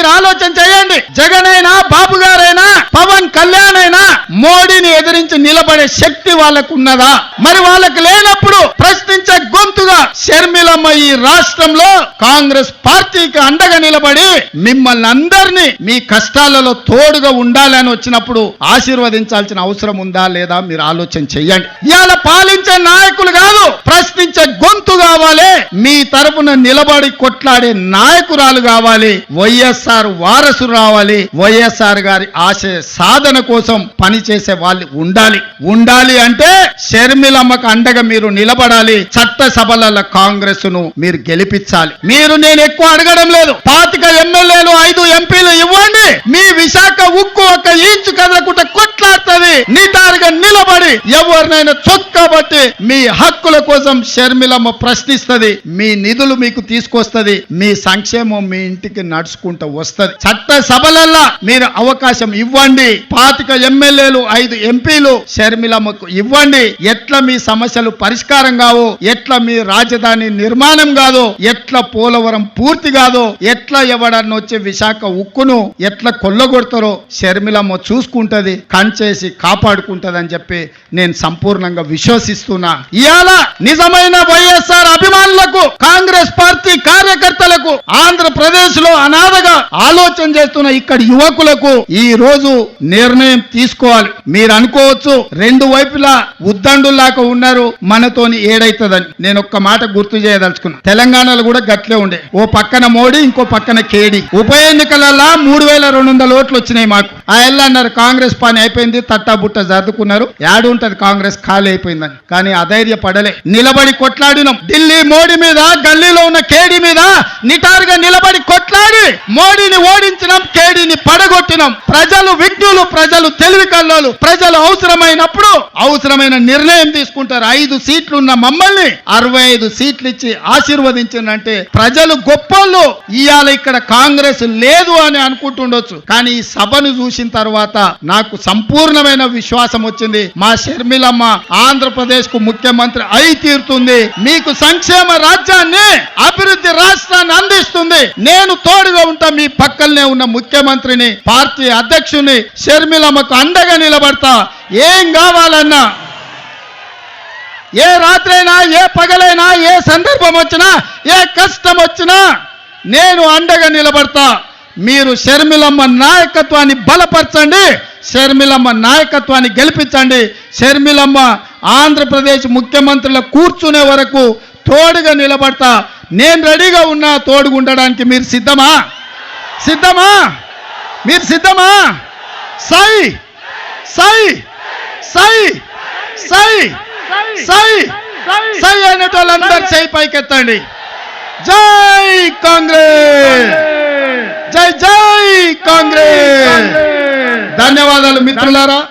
మీరు ఆలోచన చేయండి. జగన్ అయినా బాబు గారైనా పవన్ కళ్యాణ్ అయినా మోడీని ఎదిరించి నిలబడే శక్తి వాళ్ళకు ఉన్నదా మరి వాళ్ళకి లేనప్పుడు ప్రశ్నించే ఈ రాష్ట్రంలో కాంగ్రెస్ పార్టీకి అండగా నిలబడి మిమ్మల్ని అందరినీ మీ కష్టాలలో తోడుగా ఉండాలని వచ్చినప్పుడు ఆశీర్వదించాల్సిన అవసరం ఉందా లేదా మీరు ఆలోచన చెయ్యండి. ఇవాళ పాలించే నాయకులు కాదు ప్రశ్నించే గొంతు కావాలి మీ తరపున నిలబడి కొట్లాడే నాయకురాలు కావాలి వైఎస్ఆర్ వారసు రావాలి వైఎస్ఆర్ గారి ఆశయ సాధన కోసం పనిచేసే వాళ్ళు ఉండాలి. ఉండాలి అంటే షర్మిలమ్మకు అండగా మీరు నిలబడాలి చట్ట సభలలో కాంగ్రెస్ను మీరు గెలిపించాలి. మీరు నేను ఎక్కువ అడగడం లేదు. పాతిక ఎమ్మెల్యేలు ఐదు ఎంపీలు ఇవ్వండి. మీ విశాఖ ఉక్కు ఒక ఇంచు కదలకుండా కొట్లాడుతుంది. నిటారుగా నిలబడి ఎవరినైనా చొక్కబట్టి మీ హక్కుల కోసం షర్మిలమ్మ ప్రశ్నిస్తుంది. మీ నిధులు మీకు తీసుకొస్తది. మీ సంక్షేమం మీ ఇంటికి నడుచుకుంటూ వస్తది. చట్ట సభలల్లా మీరు అవకాశం ఇవ్వండి. పాతిక ఎమ్మెల్యేలు ఐదు ఎంపీలు షర్మిలమ్మకు ఇవ్వండి. ఎట్లా మీ సమస్యలు పరిష్కారం కావు? ఎట్లా మీ రాజధాని నిర్మాణం కాదు. ఎట్లా పోలవరం పూర్తి కాదో. ఎట్లా ఎవడన్న వచ్చే విశాఖ ఉక్కును ఎట్లా కొల్లగొడతారో షర్మిలమ్మ చూసుకుంటది కంచేసి కాపాడుకుంటది అని చెప్పి నేను సంపూర్ణంగా విశ్వసిస్తున్నా. ఇవాళ నిజమైన వైఎస్ఆర్ అభిమానులకు కాంగ్రెస్ పార్టీ కార్యకర్తలకు ఆంధ్ర లో అనాథగా ఆలోచన చేస్తున్న ఇక్కడ యువకులకు ఈ రోజు నిర్ణయం తీసుకోవాలి. మీరు అనుకోవచ్చు రెండు వైపులా ఉద్దండులాగా ఉన్నారు మనతోని ఏడైతుందని. నేను ఒక్క మాట గుర్తు చేయదలుచుకున్నా. తెలంగాణలో కూడా గట్లే ఉండే. ఓ పక్కన మోడీ ఇంకో పక్కన కేడి. ఉప ఎన్నికలలో మూడు వేల రెండు వందల ఓట్లు వచ్చినాయి మాకు. ఆ అన్నారు కాంగ్రెస్ పని అయిపోయింది తట్టా బుట్ట జరుపుకున్నారు యాడు ఉంటది కాంగ్రెస్? ఖాళీ అయిపోయిందని. కానీ అధైర్య పడలే నిలబడి కొట్లాడినాం. ఢిల్లీ మోడీ మీద గల్లీలో ఉన్న కేడి మీద నిటారుగా నిలబడి కొట్లాడి మోడీని ఓడించినాం విధానం ప్రజలు విజ్ఞులు ప్రజలు తెలివి కల్లోలు ప్రజలు అవసరమైనప్పుడు అవసరమైన నిర్ణయం తీసుకుంటారు. ఐదు సీట్లు ఉన్న మమ్మల్ని అరవై ఐదు సీట్లు ఇచ్చి ఆశీర్వదించిందంటే ప్రజలు గొప్పలు ఇవాళ ఇక్కడ కాంగ్రెస్ లేదు అని అనుకుంటుండొచ్చు. కానీ ఈ సభను చూసిన తర్వాత నాకు సంపూర్ణమైన విశ్వాసం వచ్చింది. మా షర్మిలమ్మ ఆంధ్రప్రదేశ్కు ముఖ్యమంత్రి అయి తీరుతుంది. మీకు సంక్షేమ రాజ్యాన్ని అభివృద్ధి రాష్ట్రాన్ని అందిస్తుంది. నేను తోడుగా ఉంటా మీ పక్కనే ఉన్న ముఖ్యమంత్రిని పార్టీ అధ్యక్షుని షర్మిలమ్మకు అండగా నిలబడతా. ఏం కావాలన్నా? ఏ రాత్రైనా ఏ పగలైనా ఏ సందర్భం వచ్చినా ఏ కష్టం వచ్చినా నేను అండగా నిలబడతా. మీరు షర్మిలమ్మ నాయకత్వాన్ని బలపరచండి. షర్మిలమ్మ నాయకత్వాన్ని గెలిపించండి. షర్మిలమ్మ ఆంధ్రప్రదేశ్ ముఖ్యమంత్రుల కూర్చునే వరకు తోడుగా నిలబడతా. నేను రెడీగా ఉన్నా తోడుగా ఉండడానికి మీరు సిద్ధమా? సిద్ధమా? మీరు సిద్ధమా? సై! సై! సై! సై! సై! సై అనేట వాళ్ళందరూ చేయి పైకెత్తండి. జై కాంగ్రెస్! జై జై కాంగ్రెస్! ధన్యవాదాలు మిత్రులారా.